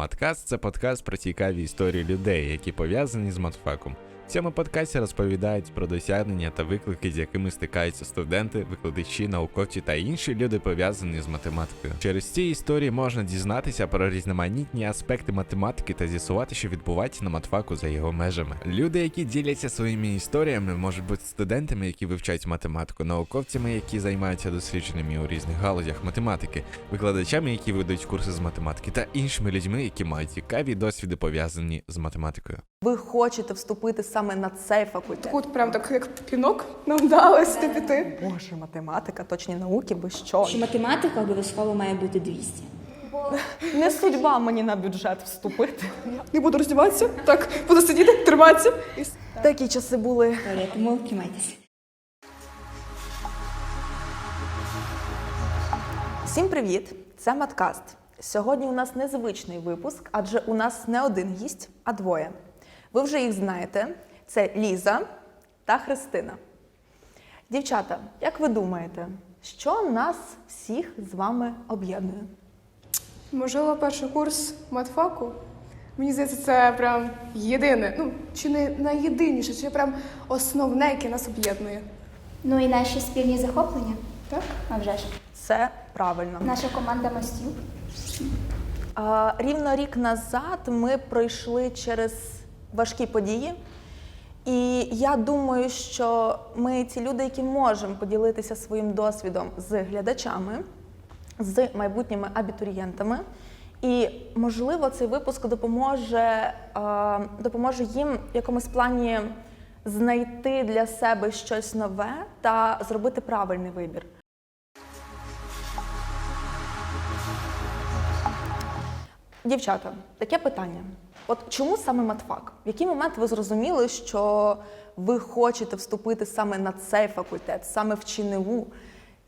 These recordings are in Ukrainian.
Маткаст це подкаст про цікаві історії людей, які пов'язані з матфаком. Цьому подкасті розповідають про досягнення та виклики, з якими стикаються студенти, викладачі, науковці та інші люди пов'язані з математикою. Через ці історії можна дізнатися про різноманітні аспекти математики та з'ясувати, що відбувається на матфаку за його межами. Люди, які діляться своїми історіями, можуть бути студентами, які вивчають математику, науковцями, які займаються дослідженнями у різних галузях математики, викладачами, які ведуть курси з математики, та іншими людьми, які мають цікаві досвіди пов'язані з математикою. Ви хочете вступити саме на цей факультет? От прям так, як пінок нам вдалося піти. Боже, математика, точні науки, ви що? що математика обов'язково має бути 200. Не судьба мені на бюджет вступити. Не буду роздіватися, так, буду сидіти, триматися. Такі часи були. Тому тримайтеся. Всім привіт! Це Маткаст. Сьогодні у нас незвичний випуск, адже у нас не один гість, а двоє. Ви вже їх знаєте: це Ліза та Христина. Дівчата, як ви думаєте, що нас всіх з вами об'єднує? Можливо, перший курс матфаку. Мені здається, це прям єдине. Ну, чи не найєдиніше, чи прям основне, яке нас об'єднує. Ну і наші спільні захоплення. Так? А вже ж. Це правильно. Наша команда мостів. Рівно рік назад ми пройшли через важкі події. І я думаю, що ми ті люди, які можемо поділитися своїм досвідом з глядачами, з майбутніми абітурієнтами. І, можливо, цей випуск допоможе, допоможе їм в якомусь плані знайти для себе щось нове та зробити правильний вибір. Дівчата, таке питання. От чому саме матфак? В який момент ви зрозуміли, що ви хочете вступити саме на цей факультет, саме в ЧНУ?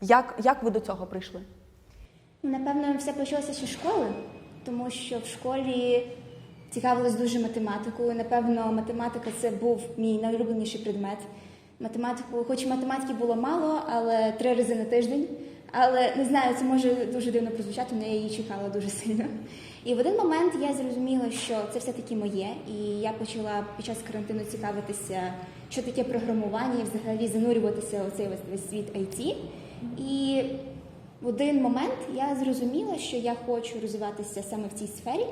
Як, як ви до цього прийшли? Напевно, все почалося ще школи, тому що в школі цікавилась дуже математикою. Напевно, математика це був мій найулюбленіший предмет. Математику, хоч математики було мало, але три рази на тиждень. Але не знаю, це може дуже дивно прозвучати, але я її чекала дуже сильно. І в один момент я зрозуміла, що це все-таки моє, і я почала під час карантину цікавитися, що таке програмування, і взагалі занурюватися у цей весь- світ IT. І в один момент я зрозуміла, що я хочу розвиватися саме в цій сфері.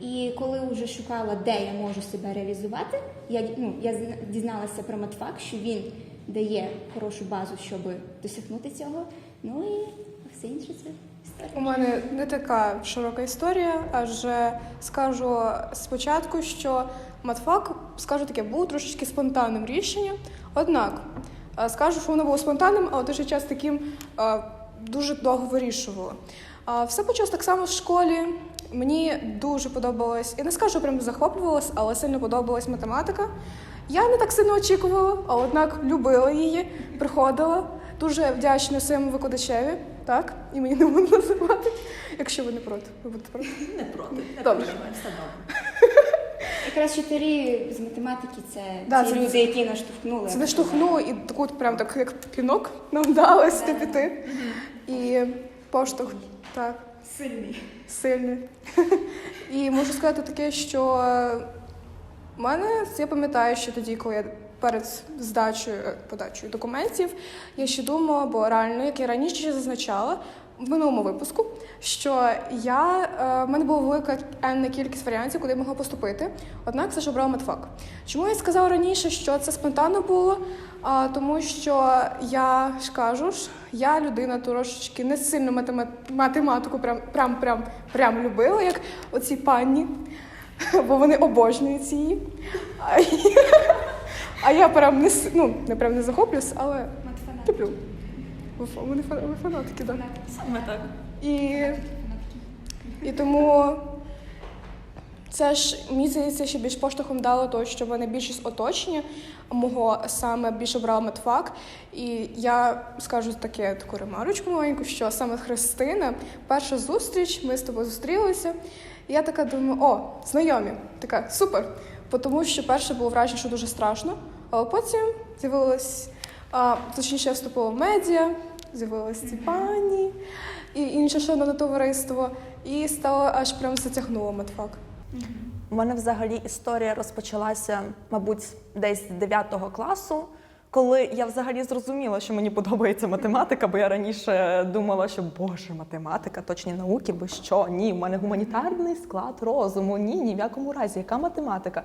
І коли вже шукала, де я можу себе реалізувати, я, ну, я дізналася про матфак, що він дає хорошу базу, щоб досягнути цього. Ну і все інше це. У мене не така широка історія, адже скажу спочатку, що матфак, скажу таке, був трошечки спонтанним рішенням. Однак е, скажу, що воно було спонтанним, але той же час таким е, дуже довго вирішувало. Все почалось так само в школі. Мені дуже подобалось, я не скажу, прям захоплювалась, але сильно подобалась математика. Я не так сильно очікувала, а однак любила її, приходила. Дуже вдячна своєму викладачеві, так? І мені не можна називати, якщо ви не проти. Ви будете проти? Не проти. не Добре. все добре. Якраз вчителі з математики це Да, ті це- люди, які наштовхнули. Це не штовхнуло і таку от прям так, як пінок нам вдалося піти. І поштовх, так. Сильний. сильний. І можу сказати таке, що е, в мене я пам'ятаю, що тоді, коли я перед здачею е, подачею документів, я ще думала, бо реально, як я раніше ще зазначала. В минулому випуску, що я е, в мене була велика енна кількість варіантів, куди я могла поступити. Однак все ж обрала медфак. Чому я сказала раніше, що це спонтанно було? А, тому що я ж кажу ж, я людина трошечки не сильно математ- математику прям, прям, прям, прям любила, як оці пані, бо вони обожнюють її. А, я- прям не с- ну, не прям не захоплююсь, але люблю. Ви фа- Вони фа- ви фанатки, так. Саме так. І, і тому це ж мені здається, ще більш поштовхом дало того, що в мене більшість оточення мого саме більше брала медфак. І я скажу таке таку ремарочку маленьку, що саме Христина, перша зустріч, ми з тобою зустрілися. І я така думаю, о, знайомі, така супер. Бо Тому що перше було враження, що дуже страшно, але потім з'явилось, а, точніше, я вступила в медіа, з'явились ці пані. і інше шановне товариство. І стало аж прям затягнуло матфак. У мене взагалі історія розпочалася, мабуть, десь з 9 класу, коли я взагалі зрозуміла, що мені подобається математика, бо я раніше думала, що Боже, математика, точні науки, ви що? Ні, в мене гуманітарний склад розуму. Ні, ні в якому разі, яка математика?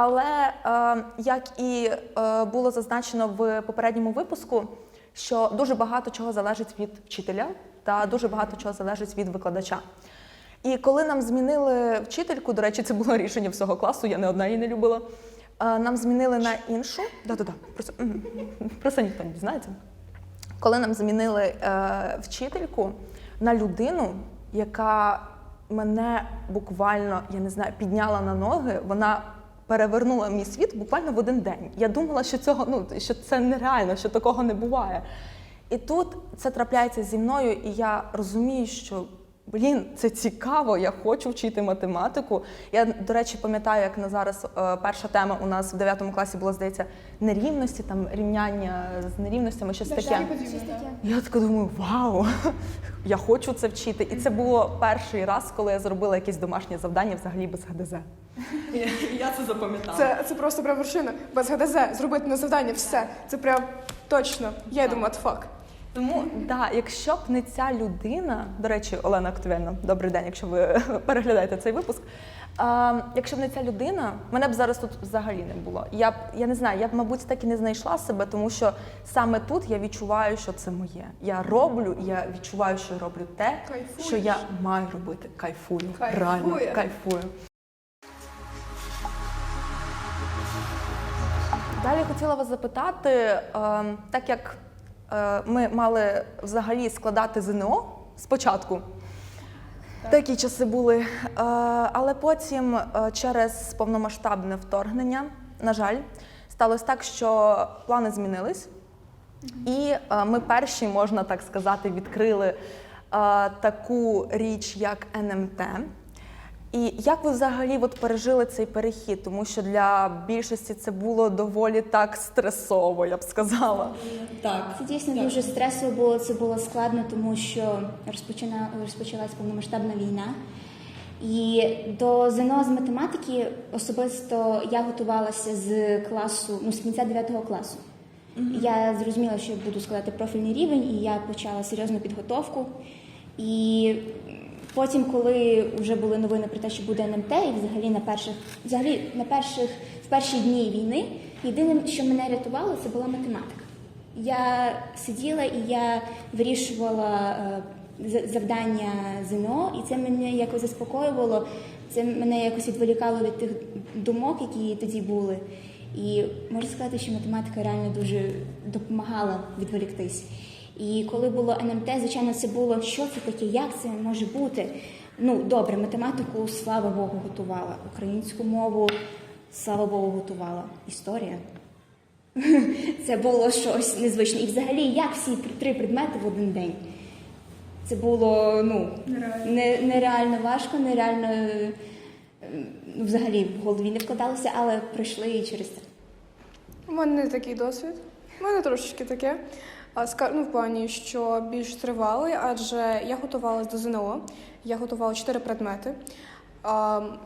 Але е, як і е, було зазначено в попередньому випуску, що дуже багато чого залежить від вчителя та дуже багато чого залежить від викладача. І коли нам змінили вчительку, до речі, це було рішення всього класу, я не одна її не любила. е, Нам змінили на іншу. Да-да-да, про це, мгм. про це ніхто не дізнається. Коли нам змінили е, вчительку на людину, яка мене буквально, я не знаю, підняла на ноги, вона перевернула мій світ буквально в один день. Я думала, що цього ну що це нереально, що такого не буває. І тут це трапляється зі мною, і я розумію, що блін, це цікаво, я хочу вчити математику. Я, до речі, пам'ятаю, як на зараз е, перша тема у нас в 9 класі була, здається, нерівності, там рівняння з нерівностями, щось таке. Я така думаю, вау, я хочу це вчити. І це було перший раз, коли я зробила якесь домашнє завдання взагалі без ГДЗ. Я це запам'ятала. Це, це просто прям вершина. Без ГДЗ зробити на завдання все. Це прям точно. Я йду матфак. Тому да, якщо б не ця людина, до речі, Олена Активельна, добрий день, якщо ви переглядаєте цей випуск. А, якщо б не ця людина, мене б зараз тут взагалі не було. Я б я не знаю, я б, мабуть, так і не знайшла себе, тому що саме тут я відчуваю, що це моє. Я роблю, я відчуваю, що роблю те, Кайфуєш. що я маю робити. Кайфую, Кайфує. реально кайфую. Далі хотіла вас запитати, е, так як ми мали взагалі складати ЗНО спочатку. Такі часи були. Е, але потім е, через повномасштабне вторгнення, на жаль, сталося так, що плани змінились. І е, ми перші, можна так сказати, відкрили е, таку річ, як НМТ. І як ви взагалі от пережили цей перехід? Тому що для більшості це було доволі так стресово, я б сказала. Так Це дійсно дуже стресово було, це було складно, тому що розпочина, розпочалась повномасштабна війна. І до ЗНО з математики особисто я готувалася з класу, ну з кінця 9 класу. Я зрозуміла, що я буду складати профільний рівень, і я почала серйозну підготовку. І потім, коли вже були новини про те, що буде НМТ, і взагалі на перших, взагалі на перших, в перші дні війни, єдиним, що мене рятувало, це була математика. Я сиділа і я вирішувала е, завдання ЗНО, і це мене якось заспокоювало, це мене якось відволікало від тих думок, які тоді були. І можу сказати, що математика реально дуже допомагала відволіктись. І коли було НМТ, звичайно, це було що це таке, як це може бути. Ну, добре, математику, слава Богу, готувала. Українську мову, слава Богу, готувала. Історія. Це було щось незвичне. І взагалі, як всі три предмети в один день? Це було ну, не, нереально важко, нереально е, ну, взагалі в голові не вкладалося, але пройшли і через це. У мене не такий досвід. У мене трошечки таке. Ну, в плані, що більш тривалий, адже я готувалася до ЗНО, я готувала чотири предмети: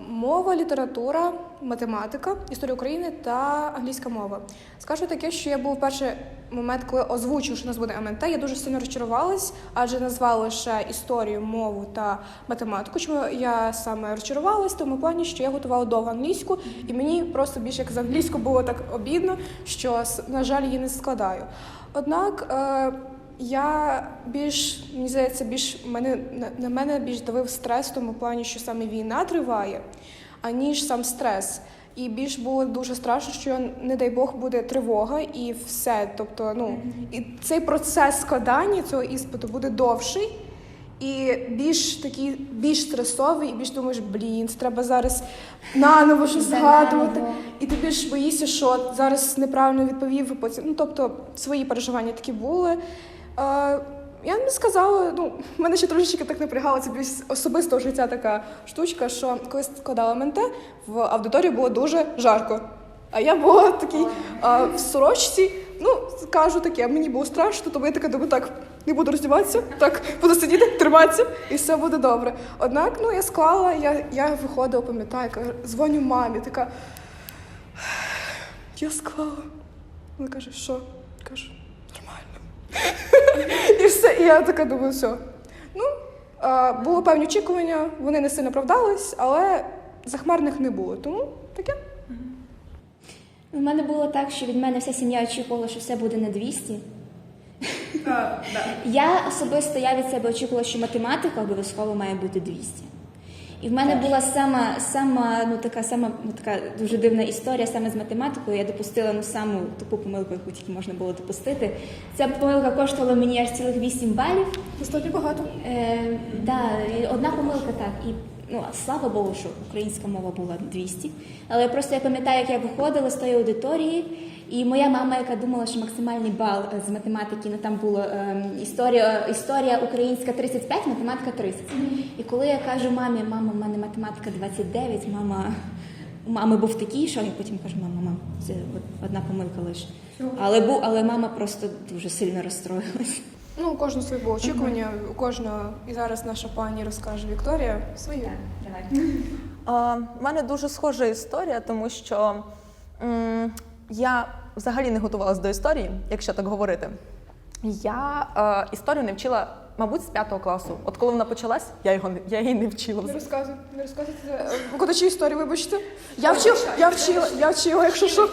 мова, література, математика, історія України та англійська мова. Скажу таке, що я був перший момент, коли озвучив, що нас буде МНТ, я дуже сильно розчарувалась, адже назвали лише історію, мову та математику. Чому я саме розчарувалась? В тому плані, що я готувала довго англійську, і мені просто більше як з англійську було так обідно, що на жаль її не складаю. Однак е, я більш мені здається, більш мене на, на мене більш давив стрес в тому плані, що саме війна триває, аніж сам стрес. І більш було дуже страшно, що не дай Бог буде тривога і все. Тобто, ну і цей процес складання цього іспиту буде довший. І більш такий більш стресовий, і більш думаєш, блін, треба зараз наново щось згадувати. І ти більш боїшся, що зараз неправильно відповів, потім. Ну, тобто свої переживання такі були. Е, я не сказала, ну, мене ще трошечки так напрягало, це більш особистого життя така штучка, що коли складала МНТ, в аудиторії було дуже жарко. А я була такий а, в сорочці, ну, кажу таке, мені було страшно, тому я така думаю, так, не буду роздіватися, так, буду сидіти, триматися, і все буде добре. Однак, ну, я склала, я, я виходила, пам'ятаю, дзвоню мамі, така. Я склала. Вона каже, що? Кажу, нормально. І все, і я така думаю, все. Ну, було певні очікування, вони не сильно оправдались, але захмарних не було. Тому таке. У мене було так, що від мене вся сім'я очікувала, що все буде на 200. Я особисто я від себе очікувала, що математика обов'язково має бути 200. І в мене була сама, сама, ну така сама ну, така дуже дивна історія саме з математикою. Я допустила ну саму таку помилку, яку тільки можна було допустити. Ця помилка коштувала мені аж цілих 8 балів. Достатньо багато. Е, да, одна помилка так. І ну, слава Богу, що українська мова була 200. Але просто я пам'ятаю, як я виходила з тої аудиторії, і моя мама, яка думала, що максимальний бал е, з математики, ну там було ем, історія, історія українська 35, математика 30. І коли я кажу мамі, мама, в мене математика 29, мама. У мами був такий шок, і потім кажу, мама, мам, це одна помилка лише. Але але мама просто дуже сильно розстроїлась. Ну, у кожного свої було очікування, у кожного, і зараз наша пані розкаже Вікторія свої. А, в мене дуже схожа історія, тому що м, я взагалі не готувалася до історії, якщо так говорити. Я е, історію не вчила, мабуть, з п'ятого класу. От коли вона почалась, я його не- я її не вчила. Не розказуй, не розказуйте. Е, Викладачі історії, вибачте. Я вчила, я вчила, я вчила, якщо що.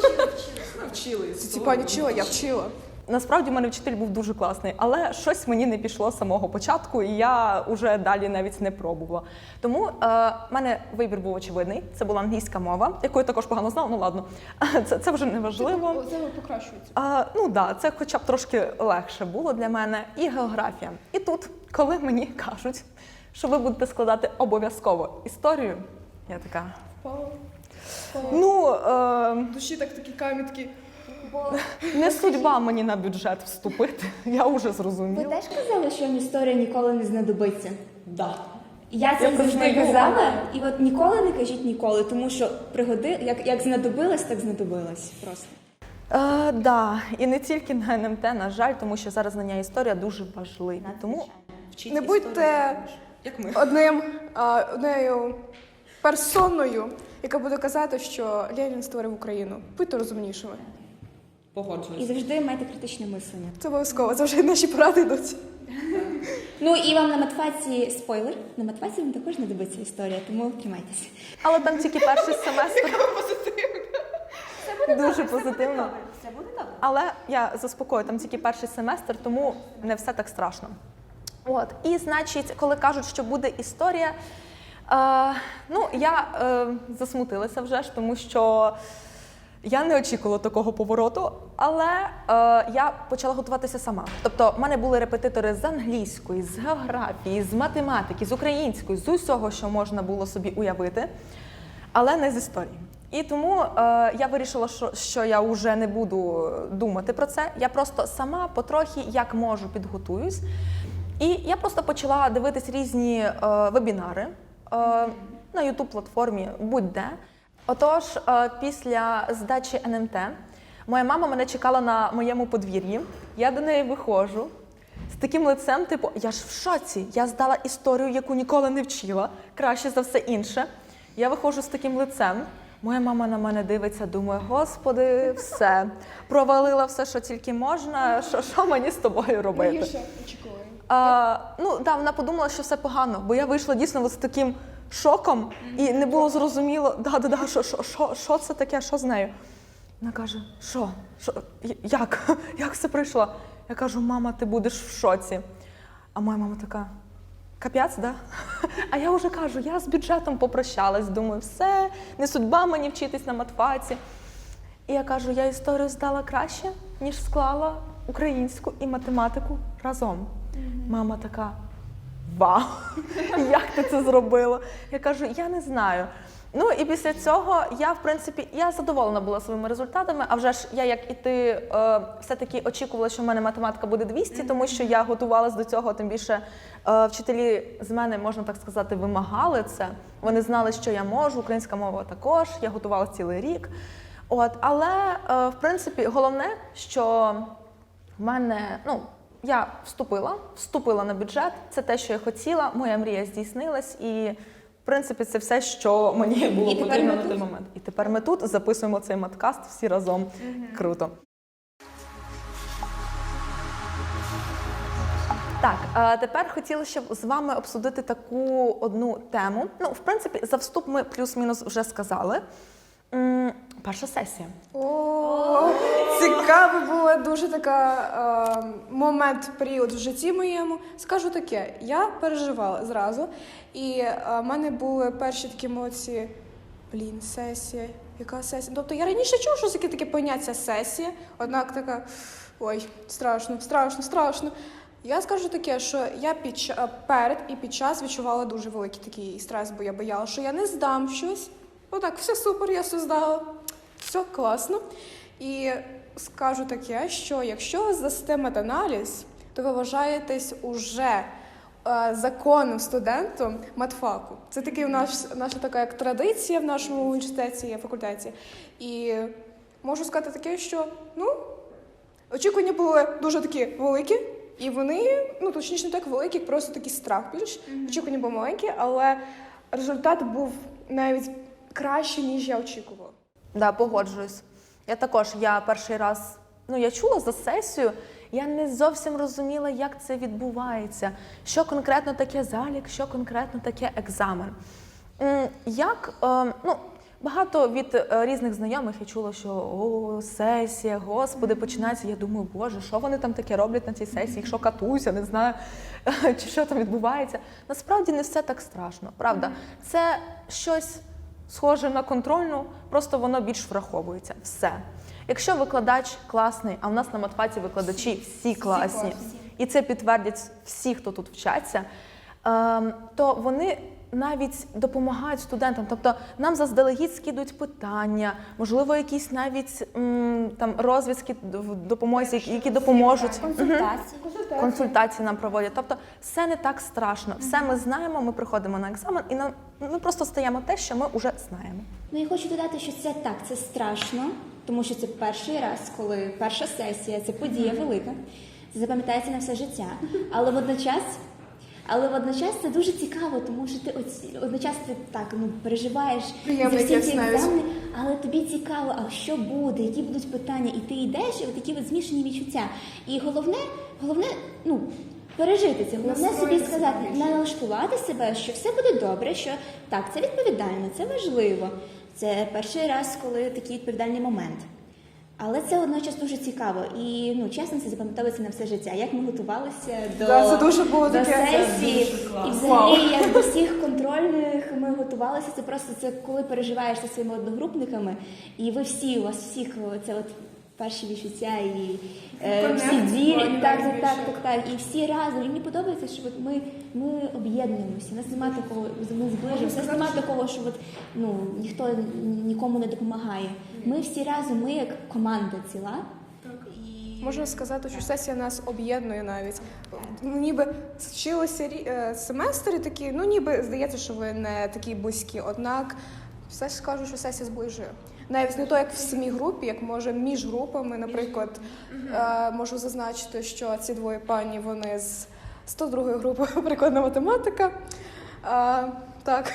Вчили. Ці пані вчила, я вчила. Насправді в мене вчитель був дуже класний, але щось мені не пішло з самого початку, і я вже далі навіть не пробувала. Тому е, в мене вибір був очевидний. Це була англійська мова, яку я також погано знала. Ну ладно, це, це вже не важливо. Це покращується. А, ну да, це хоча б трошки легше було для мене. І географія. І тут, коли мені кажуть, що ви будете складати обов'язково історію, я така. Ну, е, Душі так такі камітки. Не судьба мені на бюджет вступити. Я вже Ви зрозуміла. теж казали, що вам історія ніколи не знадобиться? Да. Я це завжди казала, і от ніколи не кажіть ніколи, тому що пригоди, як, як знадобилась, так знадобилась. Просто. Е, да. І не тільки на НМТ, на жаль, тому що зараз знання історія дуже важливі. Тому Не будьте як ми. одним а, однею персоною, яка буде казати, що Ленін створив Україну. Будьте розумнішими. І завжди майте критичне мислення. Це обов'язково. Це вже наші поради йдуть. Ну і вам на матфаці спойлер. На матфаці вам також знадобиться історія, тому тримайтеся. Але там тільки перший семестр. Дуже позитивно. Все буде добре. Але я заспокою, там тільки перший семестр, тому не все так страшно. От, і значить, коли кажуть, що буде історія, е, ну я е, засмутилася вже ж, тому що я не очікувала такого повороту, але е, я почала готуватися сама. Тобто, в мене були репетитори з англійської, з географії, з математики, з української, з усього, що можна було собі уявити, але не з історії. І тому е, я вирішила, що, що я вже не буду думати про це. Я просто сама потрохи як можу підготуюсь. І я просто почала дивитись різні е, вебінари е, на youtube платформі будь-де. Отож, е, після здачі НМТ моя мама мене чекала на моєму подвір'ї. Я до неї виходжу з таким лицем, типу, я ж в шоці, я здала історію, яку ніколи не вчила, краще за все інше. Я виходжу з таким лицем. Моя мама на мене дивиться, думає, господи, все, провалила все, що тільки можна. Що, що мені з тобою робити? А, ну да, вона подумала, що все погано, бо я вийшла дійсно з таким шоком, і не було зрозуміло, да, да, да, що, що, що, що це таке, що з нею. Вона каже: що? що? Як? Як це прийшло? Я кажу, мама, ти будеш в шоці. А моя мама така. Капець, да? А я вже кажу, я з бюджетом попрощалась. Думаю, все, не судьба мені вчитись на матфаці. І я кажу, я історію здала краще, ніж склала українську і математику разом. Мама така: Вау! Як ти це зробила? Я кажу, я не знаю. Ну і після цього я, в принципі, я задоволена була своїми результатами. А вже ж я, як і ти, е, все-таки очікувала, що в мене математика буде 200, тому що я готувалась до цього. Тим більше е, вчителі з мене, можна так сказати, вимагали це. Вони знали, що я можу, українська мова також. Я готувалася цілий рік. От, але е, в принципі головне, що в мене, ну, я вступила, вступила на бюджет. Це те, що я хотіла. Моя мрія здійснилась, і в принципі це все, що мені було потрібно на той момент. І тепер ми тут записуємо цей маткаст всі разом. Круто. Так, тепер хотіла ще з вами обсудити таку одну тему. Ну, в принципі, за вступ ми плюс-мінус вже сказали. Перша сесія. О, цікава була дуже така е, момент, період в житті моєму. Скажу таке, я переживала зразу, і е, в мене були перші такі емоції. Блін, сесія, яка сесія? Тобто я раніше чув, що таке таке поняття сесія, однак така ой, страшно, страшно, страшно. Я скажу таке, що я під перед і під час відчувала дуже великий такий стрес, бо я боялася, що я не здам щось. Отак, все супер, я все здала. Все класно. І скажу таке, що якщо ви здасте метаналіз, то ви вважаєтесь уже е, законним студентом матфаку. Це такий у нас наша така як традиція в нашому університеті, факультеті. І можу сказати таке, що ну, очікування були дуже такі великі, і вони, ну точніше, не так великі, як просто такий страх більш. Очікування були маленькі, але результат був навіть кращий, ніж я очікувала. Да, погоджуюсь. Я також, я перший раз, ну я чула за сесію, я не зовсім розуміла, як це відбувається, що конкретно таке залік, що конкретно таке екзамен. Як, е, ну, багато від е, різних знайомих я чула, що о, сесія, господи, починається. Я думаю, боже, що вони там таке роблять на цій сесії, що катуся, не знаю, чи що там відбувається. Насправді не все так страшно, правда. Це щось схоже на контрольну, просто воно більш враховується. Все. Якщо викладач класний, а в нас на матфаці викладачі всі класні, і це підтвердять всі, хто тут вчаться, ем, то вони навіть допомагають студентам. Тобто нам заздалегідь скидують питання, можливо, якісь навіть м, там розв'язки в допомозі, які- які допоможуть. Консультації. Консультації нам проводять. Тобто все не так страшно. Все ми знаємо, ми приходимо на екзамен і нам, ми просто стаємо те, що ми вже знаємо. Ну я хочу додати, що це так, це страшно, тому що це перший раз, коли перша сесія, це подія велика, це запам'ятається на все життя. Але водночас, але водночас це дуже цікаво, тому що ти оці- одночас ти так ну переживаєш за всі ці екзамени, але тобі цікаво, а що буде, які будуть питання, і ти йдеш, і от такі от змішані відчуття. І головне, головне, ну. Пережити це, головне собі сказати, налаштувати себе, що все буде добре, що так, це відповідально, це важливо. Це перший раз, коли такий відповідальний момент. Але це одночас дуже цікаво і ну чесно, це запам'ятовується на все життя. Як ми готувалися до, Да, це дуже було до таке. сесії, і взагалі як до всіх контрольних ми готувалися. Це просто це коли переживаєш зі своїми одногрупниками, і ви всі у вас всіх це от перші відчуття і е, всі ділі, так, так, так, так, так, і всі разом. І мені подобається, що от ми, ми об'єднуємося. У нас немає такого, ми зближуємося. У нас немає такого, що от, ну, ніхто нікому не допомагає. Ми всі разом, ми як команда ціла. І... Можна сказати, що сесія нас об'єднує навіть. Ну, ніби вчилися рі- е, семестри такі, ну ніби здається, що ви не такі близькі. Однак все ж скажу, що сесія зближує. Навіть не то, як в самій групі, як може між групами. Наприклад, е, можу зазначити, що ці двоє пані вони з 102 групи прикладна математика. А, так.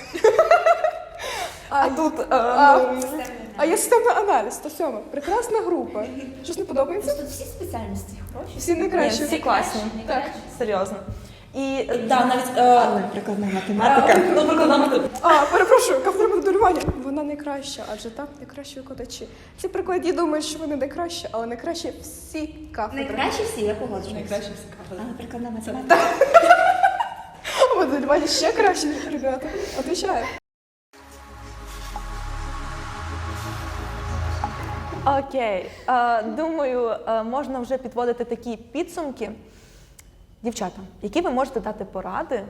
А тут е, А, ну, а є системний аналіз, то сьома. Прекрасна група. Щось не подобається? Тут всі спеціальності хороші. Всі найкращі. всі класні. Так. Серйозно. І е, Да, навіть е, Але прикладна математика. ну, прикладна математика. А, перепрошую, кафедра моделювання. Вона найкраща, адже там найкращі викладачі. Ці прикладі думають, що вони найкращі, але найкращі всі кафедри. Найкраще всі, я погоджуюся. Найкраще всі кафедри. Але прикладна математика. Моделювання ще краще, ребята. Отвічаю. Окей, Е, думаю, е, можна вже підводити такі підсумки. Дівчата, які ви можете дати поради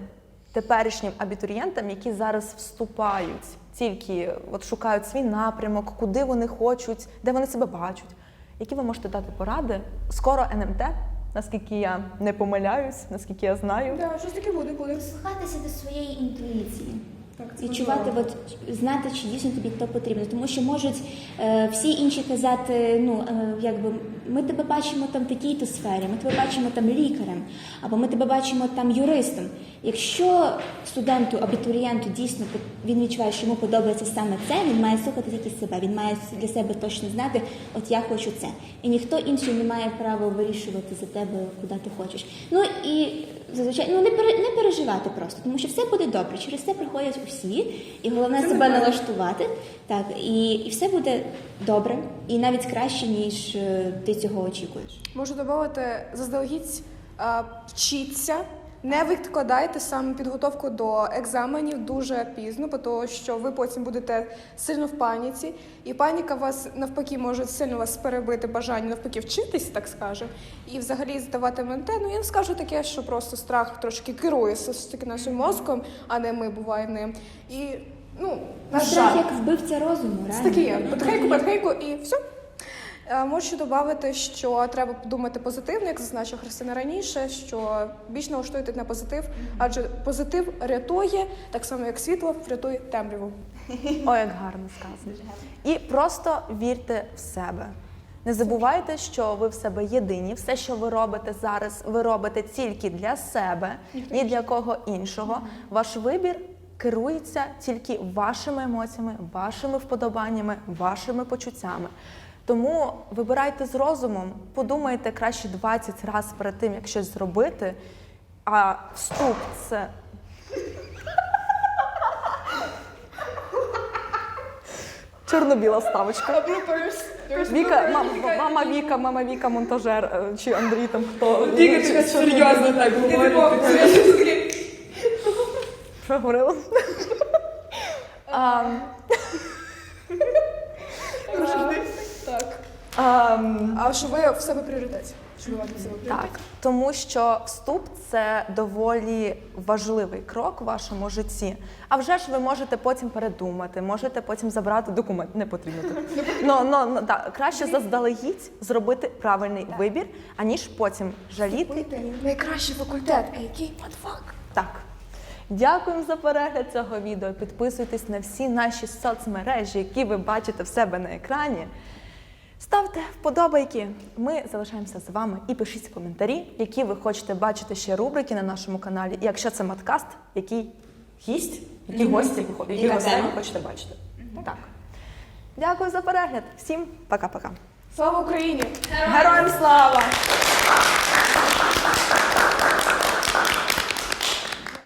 теперішнім абітурієнтам, які зараз вступають, тільки от шукають свій напрямок, куди вони хочуть, де вони себе бачать. Які ви можете дати поради? Скоро НМТ, наскільки я не помиляюсь, наскільки я знаю. Да, щось таке буде, буде. Слухатися до своєї інтуїції. Відчувати, от, знати, чи дійсно тобі то потрібно. Тому що можуть е, всі інші казати, ну е, якби ми тебе бачимо там в такій-то сфері, ми тебе бачимо там лікарем, або ми тебе бачимо там юристом. Якщо студенту, абітурієнту дійсно він відчуває, що йому подобається саме це, він має слухати тільки себе. Він має для себе точно знати, от я хочу це. І ніхто інший не має права вирішувати за тебе, куди ти хочеш. Ну і зазвичай ну не пере, не переживати просто, тому що все буде добре. Через це приходять усі, і головне себе налаштувати. Так, і, і все буде добре, і навіть краще, ніж е, ти цього очікуєш. Можу додати, заздалегідь вчиться. Не відкладайте саме підготовку до екзаменів дуже пізно, бо того, що ви потім будете сильно в паніці, і паніка вас навпаки може сильно вас перебити бажання навпаки вчитись, так скажемо, і взагалі здавати МНТ. Ну я не скажу таке, що просто страх трошки керує таки нашим мозком, а не ми буває ним. І ну на Страх як вбивця розуму, реально. таке. Потихеньку, потихеньку і все. Е, Можу додати, що треба думати позитивно, як зазначила Христина раніше, що більш налаштуйте на позитив, адже позитив рятує, так само як світло врятує темряву. Ой, як гарно сказано. І просто вірте в себе. Не забувайте, що ви в себе єдині. Все, що ви робите зараз, ви робите тільки для себе, ні для кого іншого. Ваш вибір керується тільки вашими емоціями, вашими вподобаннями, вашими почуттями. Тому вибирайте з розумом, подумайте краще 20 разів перед тим, як щось зробити. А вступ це чорно-біла ставочка. Віка, ма- мама Віка, мама Віка, монтажер, е, чи Андрій там хто. Віка, серйозно так говорить. Що ам, А що ви в себе пріоритеті? Що ви маєте в себе? Так, тому що вступ це доволі важливий крок в вашому житті. А вже ж ви можете потім передумати, можете потім забрати документ. Не потрібно так. Ну, ну, ну, так, краще заздалегідь зробити правильний вибір, аніж потім жаліти. Найкращий факультет, а який подфак? Так. Дякуємо за перегляд цього відео. Підписуйтесь на всі наші соцмережі, які ви бачите в себе на екрані. Ставте вподобайки. Ми залишаємося з вами і пишіть коментарі, які ви хочете бачити ще рубрики на нашому каналі. І якщо це маткаст, який гість, які гості ви які гостей ви хочете бачити. Так. Дякую за перегляд. Всім пока-пока. Слава Україні! Героям слава!